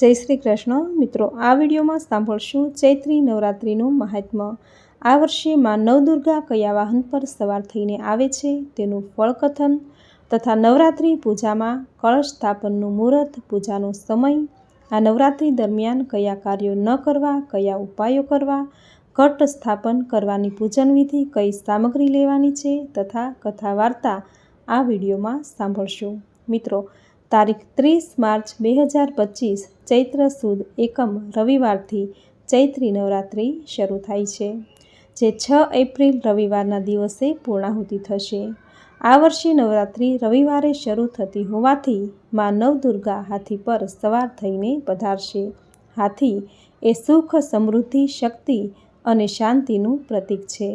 જય શ્રી કૃષ્ણ. મિત્રો, આ વિડીયોમાં સાંભળશું ચૈત્રી નવરાત્રિનું મહાત્મ્ય. આ વર્ષે માં નવદુર્ગા કયા વાહન પર સવાર થઈને આવે છે તેનું ફળકથન તથા નવરાત્રિ પૂજામાં કળશ સ્થાપનનું મુહૂર્ત, પૂજાનો સમય, આ નવરાત્રિ દરમિયાન કયા કાર્યો ન કરવા, કયા ઉપાયો કરવા, ઘટ સ્થાપન કરવાની પૂજન વિધિ કઈ સામગ્રી લેવાની છે તથા કથા વાર્તા આ વિડીયોમાં સાંભળશું. મિત્રો તારીખ ત્રીસ માર્ચ બે હજાર પચીસ, ચૈત્ર સુદ એકમ રવિવારથી ચૈત્રી નવરાત્રિ શરૂ થાય છે, જે છ એપ્રિલ રવિવારના દિવસે પૂર્ણાહુતિ થશે. આ વર્ષે નવરાત્રિ રવિવારે શરૂ થતી હોવાથી મા નવદુર્ગા હાથી પર સવાર થઈને પધારશે. હાથી એ સુખ, સમૃદ્ધિ, શક્તિ અને શાંતિનું પ્રતીક છે.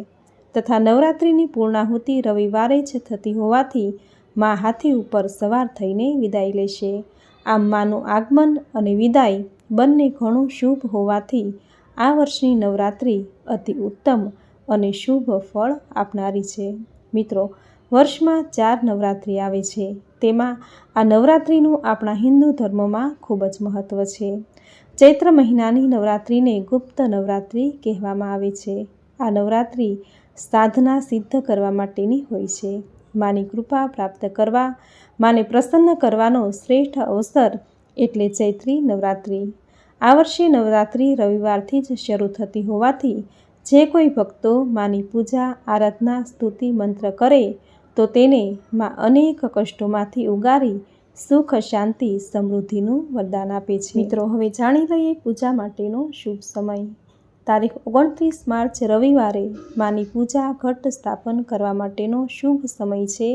તથા નવરાત્રિની પૂર્ણાહુતિ રવિવારે જ થતી હોવાથી મા હાથી ઉપર સવાર થઈને વિદાય લેશે. આમ માનું આગમન અને વિદાય બંને ઘણું શુભ હોવાથી આ વર્ષની નવરાત્રિ અતિ ઉત્તમ અને શુભ ફળ આપનારી છે. મિત્રો, વર્ષમાં ચાર નવરાત્રિ આવે છે. તેમાં આ નવરાત્રિનું આપણા હિન્દુ ધર્મમાં ખૂબ જ મહત્ત્વ છે. ચૈત્ર મહિનાની નવરાત્રિને ગુપ્ત નવરાત્રિ કહેવામાં આવે છે. આ નવરાત્રિ સાધના સિદ્ધ કરવા માટેની હોય છે. માની કૃપા પ્રાપ્ત કરવા, માને પ્રસન્ન કરવાનો શ્રેષ્ઠ અવસર એટલે ચૈત્રી નવરાત્રિ. આ વર્ષે નવરાત્રિ રવિવારથી જ શરૂ થતી હોવાથી જે કોઈ ભક્તો માની પૂજા, આરાધના, સ્તુતિ, મંત્ર કરે, તો તેને માં અનેક કષ્ટોમાંથી ઉગારી સુખ, શાંતિ, સમૃદ્ધિનું વરદાન આપે છે. મિત્રો, હવે જાણી લઈએ પૂજા માટેનો શુભ સમય. તારીખ ઓગણત્રીસ માર્ચ રવિવારે માની પૂજા ઘટ સ્થાપન કરવા માટેનો શુભ સમય છે.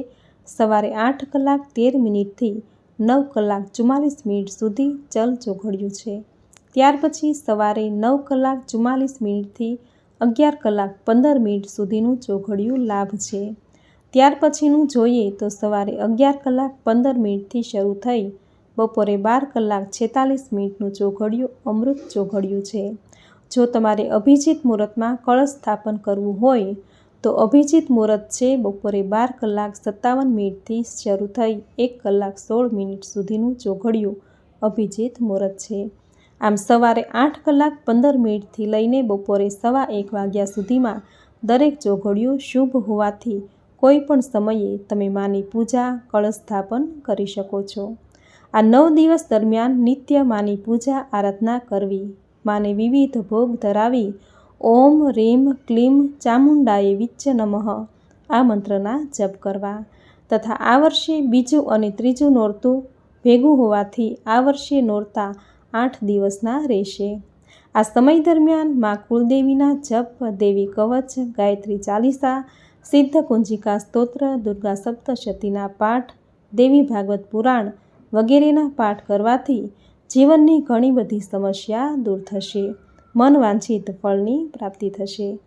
સવારે આઠ કલાક તેર મિનિટથી નવ કલાક ચુમ્માલીસ મિનિટ સુધી ચલ ચોઘડ્યું છે. ત્યાર પછી સવારે નવ કલાક ચુમ્માલીસ મિનિટથી અગિયાર કલાક પંદર મિનિટ સુધીનું ચોઘડિયું લાભ છે. ત્યાર પછીનું જોઈએ તો સવારે અગિયાર કલાક પંદર મિનિટથી શરૂ થઈ બપોરે બાર કલાક છેતાલીસ મિનિટનું ચોઘડિયું અમૃત ચોઘડિયું છે. જો તમારે અભિજીત મુહૂર્તમાં કળશ સ્થાપન કરવું હોય, તો અભિજીત મુહૂર્ત છે બપોરે બાર કલાક સત્તાવન મિનિટથી શરૂ થઈ એક કલાક સોળ મિનિટ સુધીનું ચોઘડિયું અભિજીત મુહૂર્ત છે. આમ સવારે આઠ કલાક પંદર મિનિટથી લઈને બપોરે સવા એક વાગ્યા સુધીમાં દરેક ચોઘડિયું શુભ હોવાથી કોઈ પણ સમયે તમે માની પૂજા, કળશ સ્થાપન કરી શકો છો. આ નવ દિવસ દરમિયાન નિત્ય માની પૂજા, આરાધના કરવી. માને વિવિધ ભોગ ધરાવી ઓમ રીમ ક્લીમ ચામુંડાએ વિચ્ચ નમઃ. આ મંત્રના જપ કરવા. તથા આ વર્ષે બીજું અને ત્રીજું નોરતું ભેગું હોવાથી આ વર્ષે નોરતા આઠ દિવસના રહેશે. આ સમય દરમિયાન મા કુલદેવીના જપ, દેવી કવચ, ગાયત્રી ચાલીસા, સિદ્ધ કુંજિકા સ્તોત્ર, દુર્ગા સપ્તશતીના પાઠ, દેવી ભાગવત પુરાણ વગેરેના પાઠ કરવાથી જીવનની ઘણી બધી સમસ્યા દૂર થશે. મન વાંછિત ફળની પ્રાપ્તિ થશે.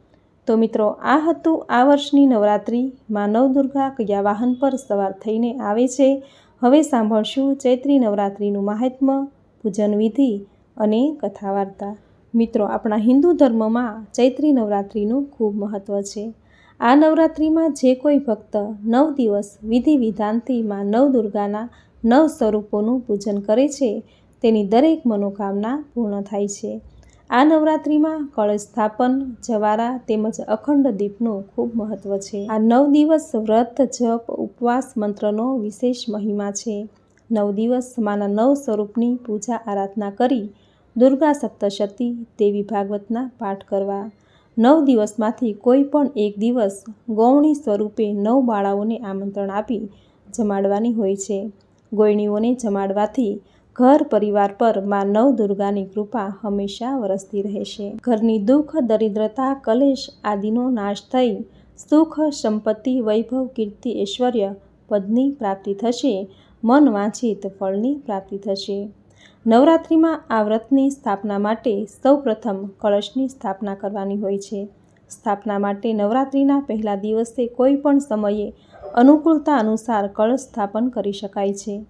તો મિત્રો, આ હતું આ વર્ષની નવરાત્રિ. માનવ નવદુર્ગા કયા વાહન પર સવાર થઈને આવે છે? હવે સાંભળશું ચૈત્રી નવરાત્રિનું મહાત્મ્ય પૂજન વિધિ અને કથા વાર્તા મિત્રો, આપણા હિન્દુ ધર્મમાં ચૈત્રી નવરાત્રિનું ખૂબ મહત્ત્વ છે. આ નવરાત્રિમાં જે કોઈ ભક્ત નવ દિવસ વિધિ વિધાનથી માં નવદુર્ગાના નવ સ્વરૂપોનું પૂજન કરે છે તેની દરેક મનોકામના પૂર્ણ થાય છે. આ નવરાત્રિમાં કળશ સ્થાપન જવારા તેમજ અખંડ દીપનું ખૂબ મહત્ત્વ છે. આ નવ દિવસ વ્રત, જપ, ઉપવાસ મંત્રનો વિશેષ મહિમા છે. નવ દિવસ માના નવ સ્વરૂપની પૂજા આરાધના કરી દુર્ગા સપ્તશતી દેવી ભાગવતના પાઠ કરવા. નવ દિવસમાંથી કોઈ પણ એક દિવસ ગૌણી સ્વરૂપે નવ બાળાઓને આમંત્રણ આપી જમાડવાની હોય છે. ગોયણીઓને જમાડવાથી ઘર પરિવાર પરમાં નવ દુર્ગાની કૃપા હંમેશા વરસતી રહેશે. ઘરની દુઃખ, દરિદ્રતા, કલેશ આદિનો નાશ થઈ સુખ, સંપત્તિ, વૈભવ, કીર્તિ, ઐશ્વર્ય પદની પ્રાપ્તિ થશે. મન વાંછિત ફળની પ્રાપ્તિ થશે. નવરાત્રિમાં આ વ્રતની સ્થાપના માટે સૌપ્રથમ કળશની સ્થાપના કરવાની હોય છે. સ્થાપના માટે નવરાત્રિના પહેલા દિવસે કોઈ પણ સમયે અનુકૂળતા અનુસાર કળશ સ્થાપન કરી શકાય છે.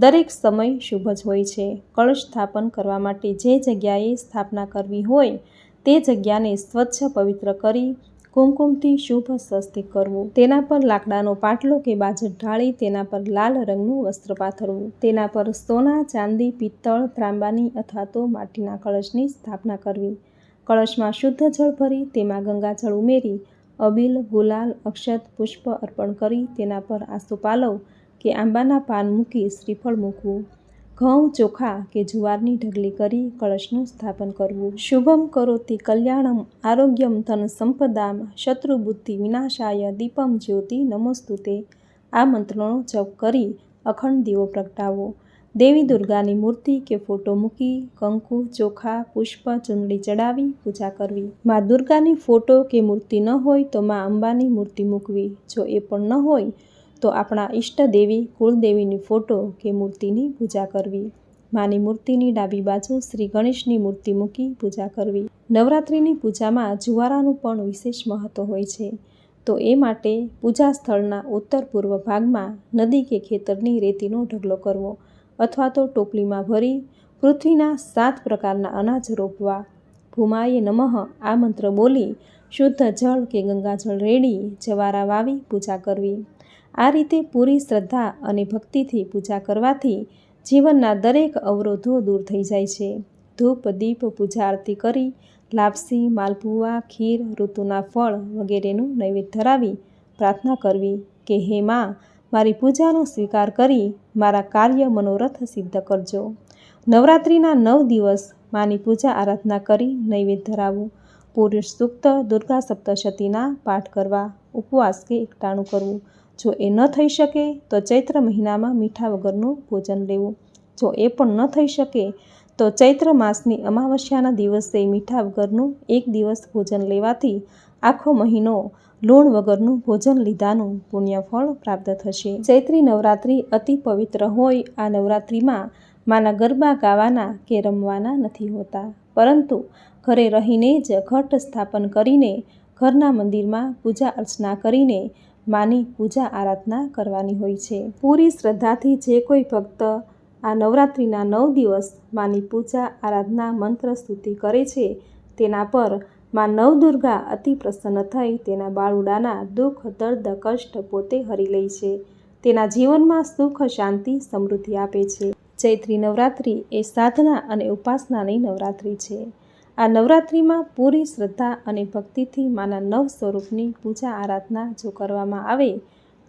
દરેક સમય શુભ જ હોય છે. કળશ સ્થાપન કરવા માટે જે જગ્યાએ સ્થાપના કરવી હોય, તે જગ્યાને સ્વચ્છ, પવિત્ર કરી કુમકુમથી શુભ સ્વસ્તિક કરવું. તેના પર લાકડાનો પાટલો કે બાજટ ઢાળી તેના પર લાલ રંગનું વસ્ત્ર પાથરવું. તેના પર સોના, ચાંદી, પિત્તળ, ત્રાંબાની અથવા તો માટીના કળશની સ્થાપના કરવી. કળશમાં શુદ્ધ જળ ભરી, તેમાં ગંગાજળ ઉમેરી, અબીલ, ગુલાલ, અક્ષત, પુષ્પ અર્પણ કરી, તેના પર આસોપાલવ કે આંબાના પાન મૂકી શ્રીફળ મૂકવું. ઘઉં, ચોખા કે જુવારની ઢગલી કરી કળશનું સ્થાપન કરવું. શુભમ કરોતિ કલ્યાણમ આરોગ્યમ ધન સંપદામ શત્રુ બુદ્ધિ વિનાશાય દીપમ જ્યોતિ નમોસ્તુતે. આ મંત્રનો જપ કરી અખંડ દીવો પ્રગટાવો. દેવી દુર્ગાની મૂર્તિ કે ફોટો મૂકી કંકુ, ચોખા, પુષ્પ, ચૂંદડી ચડાવી પૂજા કરવી. મા દુર્ગાની ફોટો કે મૂર્તિ ન હોય તો મા અંબાની મૂર્તિ મૂકવી. જો એ પણ ન હોય તો આપણા ઈષ્ટદેવી કુળદેવીની ફોટો કે મૂર્તિની પૂજા કરવી. માની મૂર્તિની ડાબી બાજુ શ્રી ગણેશની મૂર્તિ મૂકી પૂજા કરવી. નવરાત્રિની પૂજામાં જુવારાનું પણ વિશેષ મહત્ત્વ હોય છે. તો એ માટે પૂજા સ્થળના ઉત્તર પૂર્વ ભાગમાં નદી કે ખેતરની રેતીનો ઢગલો કરવો અથવા તો ટોપલીમાં ભરી પૃથ્વીના સાત પ્રકારના અનાજ રોપવા. ભૂમાએ નમઃ, આ મંત્ર બોલી શુદ્ધ જળ કે ગંગાજળ રેડી જવારા વાવી પૂજા કરવી. આ રીતે પૂરી શ્રદ્ધા અને ભક્તિથી પૂજા કરવાથી જીવનના દરેક અવરોધો દૂર થઈ જાય છે. ધૂપ, દીપ, પૂજા આરતી કરી, લાપસી, માલપુઆ, ખીર, ઋતુના ફળ વગેરેનું નૈવેદ્ય ધરાવી પ્રાર્થના કરવી કે, હે માં, મારી પૂજાનો સ્વીકાર કરી મારા કાર્ય મનોરથ સિદ્ધ કરજો. નવરાત્રિના નવ દિવસ માની પૂજા આરાધના કરી નૈવેદ્ય ધરાવવું પુરુષ સૂક્ત દુર્ગા સપ્તશતીના પાઠ કરવા, ઉપવાસ કે એકટાણું કરવું. જો એ ન થઈ શકે, તો ચૈત્ર મહિનામાં મીઠા વગરનું ભોજન લેવું. જો એ પણ ન થઈ શકે, તો ચૈત્ર માસની અમાવસ્યાના દિવસે મીઠા વગરનું એક દિવસ ભોજન લેવાથી આખો મહિનો લૂણ વગરનું ભોજન લીધાનું પુણ્યફળ પ્રાપ્ત થશે. ચૈત્રી નવરાત્રિ અતિ પવિત્ર હોય, આ નવરાત્રિમાં માના ગરબા ગાવાના કે રમવાના નથી હોતા. પરંતુ ઘરે રહીને જ ઘટ સ્થાપન કરીને ઘરના મંદિરમાં પૂજા અર્ચના કરીને માની પૂજા આરાધના કરવાની હોય છે. પૂરી શ્રદ્ધાથી જે કોઈ ભક્ત આ નવરાત્રિના નવ દિવસ માની પૂજા આરાધના મંત્ર સ્તુતિ કરે છે, તેના પરમાં નવદુર્ગા અતિ પ્રસન્ન થઈ તેના બાળુડાના દુઃખ, દર્દ, કષ્ટ પોતે હરી લે છે. તેના જીવનમાં સુખ, શાંતિ, સમૃદ્ધિ આપે છે. ચૈત્રી નવરાત્રિ એ સાધના અને ઉપાસનાની નવરાત્રિ છે. આ નવરાત્રિમાં પૂરી શ્રદ્ધા અને ભક્તિથી માના નવ સ્વરૂપની પૂજા આરાધના જો કરવામાં આવે,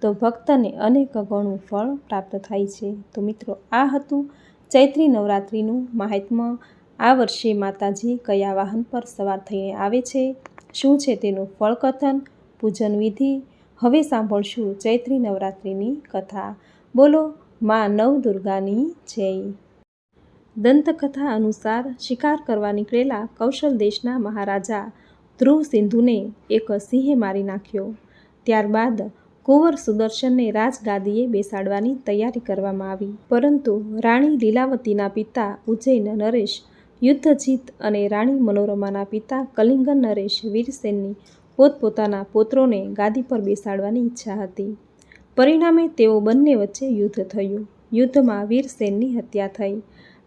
તો ભક્તને અનેક ગણું ફળ પ્રાપ્ત થાય છે. તો મિત્રો, આ હતું ચૈત્રી નવરાત્રિનું મહાત્મ્ય આ વર્ષે માતાજી કયા વાહન પર સવાર થઈને આવે છે? શું છે તેનું ફળકથન? પૂજન વિધિ? હવે સાંભળશું ચૈત્રી નવરાત્રિની કથા. બોલો, મા નવ દુર્ગાની જય. દંતકથા અનુસાર શિકાર કરવા નીકળેલા કૌશલ દેશના મહારાજા ધ્રુવ સિંધુને એક સિંહે મારી નાખ્યો. ત્યારબાદ કુંવર સુદર્શનને રાજગાદીએ બેસાડવાની તૈયારી કરવામાં આવી. પરંતુ રાણી લીલાવતીના પિતા ઉજ્જૈન નરેશ, યુદ્ધજીત અને રાણી મનોરમાના પિતા કલિંગન નરેશ વીરસેનની પોતપોતાના પોત્રોને ગાદી પર બેસાડવાની ઈચ્છા હતી. પરિણામે તેઓ બંને વચ્ચે યુદ્ધ થયું. યુદ્ધમાં વીરસેનની હત્યા થઈ.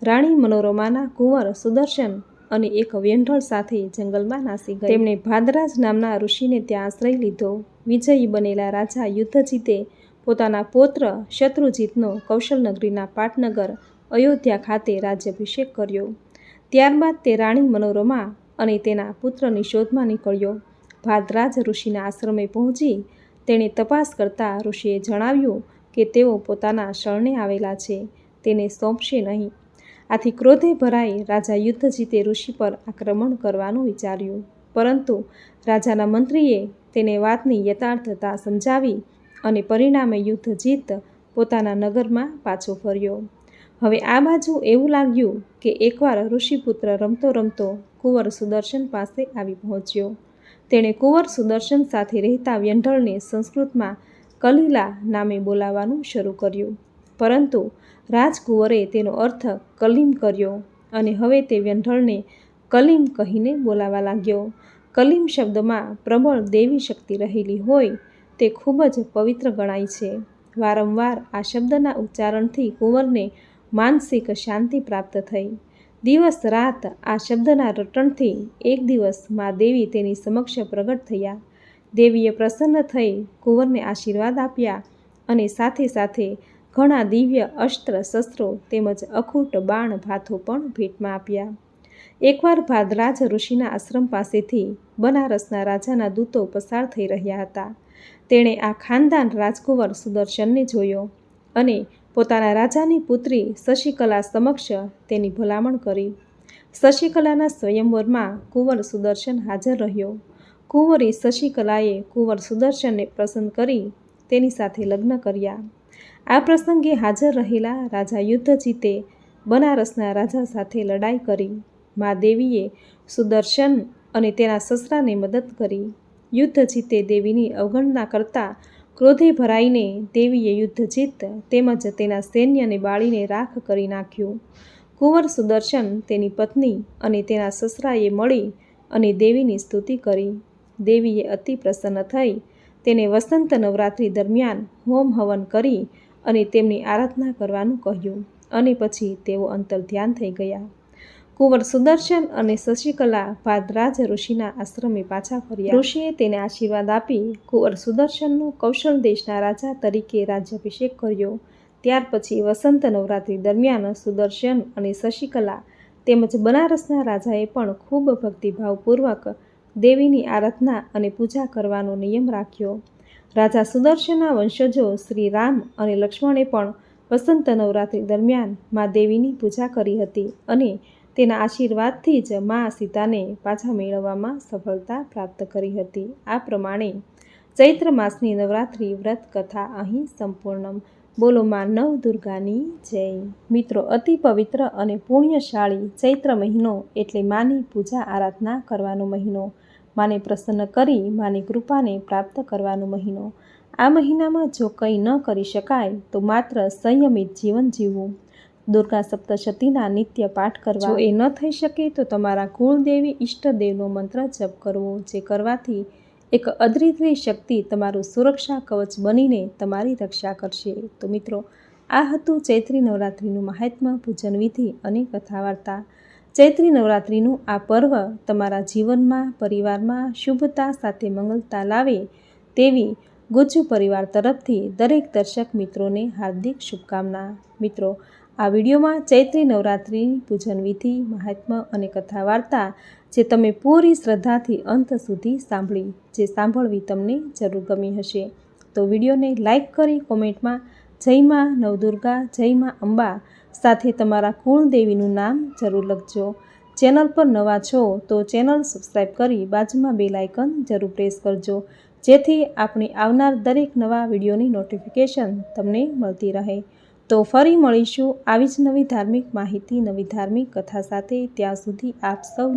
રાણી મનોરમાના કુંવર સુદર્શન અને એક વ્યંઢળ સાથે જંગલમાં નાસી ગઈ. તેમણે ભાદરાજ નામના ઋષિને ત્યાં આશ્રય લીધો. વિજયી બનેલા રાજા યુદ્ધજીતે પોતાના પૌત્ર શત્રુજીતનો કૌશલનગરીના પાટનગર, અયોધ્યા ખાતે રાજ્યાભિષેક કર્યો. ત્યારબાદ તે રાણી મનોરમા અને તેના પુત્રની શોધમાં નીકળ્યો. ભાદરાજ ઋષિના આશ્રમે પહોંચી તેણે તપાસ કરતા ઋષિએ જણાવ્યું કે તેઓ પોતાના શરણે આવેલા છે. તેને સોંપશે નહીં. આથી ક્રોધે ભરાઈ રાજા યુદ્ધ જીતે ઋષિ પર આક્રમણ કરવાનું વિચાર્યું. પરંતુ રાજાના મંત્રીએ તેને વાતની યથાર્થતા સમજાવી અને પરિણામે યુદ્ધ જીત પોતાના નગરમાં પાછો ફર્યો. હવે આ બાજુ એવું લાગ્યું કે એકવાર ઋષિપુત્ર રમતો રમતો કુંવર સુદર્શન પાસે આવી પહોંચ્યો. તેણે કુંવર સુદર્શન સાથે રહેતા વ્યંઢળને સંસ્કૃતમાં કલીલા નામે બોલાવવાનું શરૂ કર્યું. પરંતુ રાજકુંવરે તેનો અર્થ કલીમ કર્યો અને હવે તે વ્યંઢળને કલીમ કહીને બોલાવા લાગ્યો. કલીમ શબ્દમાં પ્રબળ દેવી શક્તિ રહેલી હોય તે ખૂબ જ પવિત્ર ગણાય છે. વારંવાર આ શબ્દના ઉચ્ચારણથી કુંવરને માનસિક શાંતિ પ્રાપ્ત થઈ. દિવસ રાત આ શબ્દના રટણથી એક દિવસ મા દેવી તેની સમક્ષ પ્રગટ થયા. દેવીએ પ્રસન્ન થઈ કુંવરને આશીર્વાદ આપ્યા અને સાથે સાથે ઘણા દિવ્ય અસ્ત્ર, શસ્ત્રો તેમજ અખૂટ બાણ ભાથો પણ ભેટમાં આપ્યા. એકવાર ભાદરાજ ઋષિના આશ્રમ પાસેથી બનારસના રાજાના દૂતો પસાર થઈ રહ્યા હતા. તેણે આ ખાનદાન રાજકુંવર સુદર્શનને જોયો અને પોતાના રાજાની પુત્રી શશિકલા સમક્ષ તેની ભલામણ કરી. શશિકલાના સ્વયંવરમાં કુંવર સુદર્શન હાજર રહ્યો. કુંવરી શશિકલાએ કુંવર સુદર્શનને પસંદ કરી તેની સાથે લગ્ન કર્યા. આ પ્રસંગે હાજર રહેલા રાજા યુદ્ધ જીતે બનારસના રાજા સાથે લડાઈ કરી. મા દેવીએ સુદર્શન અને તેના સસરાને મદદ કરી. યુદ્ધ જીતે દેવીની અવગણના કરતા ક્રોધે ભરાઈને દેવીએ યુદ્ધ જીત તેમજ તેના સૈન્યને બાળીને રાખ કરી નાખ્યું. કુંવર સુદર્શન તેની પત્ની અને તેના સસરાએ મળી અને દેવીની સ્તુતિ કરી. દેવીએ અતિ પ્રસન્ન થઈ તેને વસંત નવરાત્રિ દરમિયાન હોમ હવન કરી અને તેમની આરાધના કરવાનું કહ્યું અને પછી તેઓ અંતર ધ્યાન થઈ ગયા. કુંવર સુદર્શન અને શશિકલા ભાદરાજ ઋષિના આશ્રમે પાછા ફર્યા. ઋષિએ તેને આશીર્વાદ આપી કુંવર સુદર્શનનો કૌશલ દેશના રાજા તરીકે રાજ્યાભિષેક કર્યો. ત્યાર પછી વસંત નવરાત્રિ દરમિયાન સુદર્શન અને શશિકલા તેમજ બનારસના રાજાએ પણ ખૂબ ભક્તિભાવપૂર્વક દેવીની આરાધના અને પૂજા કરવાનો નિયમ રાખ્યો. રાજા સુદર્શનના વંશજો શ્રી રામ અને લક્ષ્મણે પણ વસંત નવરાત્રિ દરમિયાન મા દેવીની પૂજા કરી હતી અને તેના આશીર્વાદથી જ મા સીતાને પાછા મેળવવામાં સફળતા પ્રાપ્ત કરી હતી. આ પ્રમાણે ચૈત્ર માસની નવરાત્રિ વ્રત કથા અહીં સંપૂર્ણ બોલો માં નવ દુર્ગાની જય. મિત્રો, અતિ પવિત્ર અને પુણ્યશાળી ચૈત્ર મહિનો એટલે માની પૂજા આરાધના કરવાનો મહિનો. માને પ્રસન્ન કરી, માની કૃપાને પ્રાપ્ત કરવાનો મહિનો. આ મહિનામાં જો કંઈ ન કરી શકાય, તો માત્ર સંયમિત જીવન જીવવું. દુર્ગા સપ્તશતીના નિત્ય પાઠ કરવા. એ ન થઈ શકે, તો તમારા કુળદેવી ઈષ્ટદેવનો મંત્ર જપ કરવો, જે કરવાથી એક અદ્વિતીય શક્તિ તમારું સુરક્ષા કવચ બનીને તમારી રક્ષા કરશે. તો મિત્રો, આ હતું ચૈત્રી નવરાત્રિનું મહાત્મ્ય પૂજન વિધિ અને કથા વાર્તા ચૈત્રી નવરાત્રિનું આ પર્વ તમારા જીવનમાં, પરિવારમાં શુભતા સાથે મંગલતા લાવે તેવી ગુજ્જુ પરિવાર તરફથી દરેક દર્શક મિત્રોને હાર્દિક શુભકામના. મિત્રો, આ વિડીયોમાં ચૈત્રી નવરાત્રિની પૂજન વિધિ મહાત્મ્ય અને કથા વાર્તા જે તમે પૂરી શ્રદ્ધાથી અંત સુધી સાંભળી, જે સાંભળવી તમને જરૂર ગમી હશે. તો વિડીયોને લાઈક કરી કોમેન્ટમાં જય માં નવદુર્ગા, જય માં અંબા સાથે તમારા કુળદેવીનું નામ જરૂર લખજો. ચેનલ પર નવા છો તો ચેનલ સબસ્ક્રાઈબ કરી બાજુમાં બે લાઇકન જરૂર પ્રેસ કરજો. જેથી આપણે આવનાર દરેક નવા વિડીયોની નોટિફિકેશન તમને મળતી રહે. તો ફરી મળીશું આવી જ નવી ધાર્મિક માહિતી, નવી ધાર્મિક કથા સાથે. ત્યાં સુધી આપ સૌ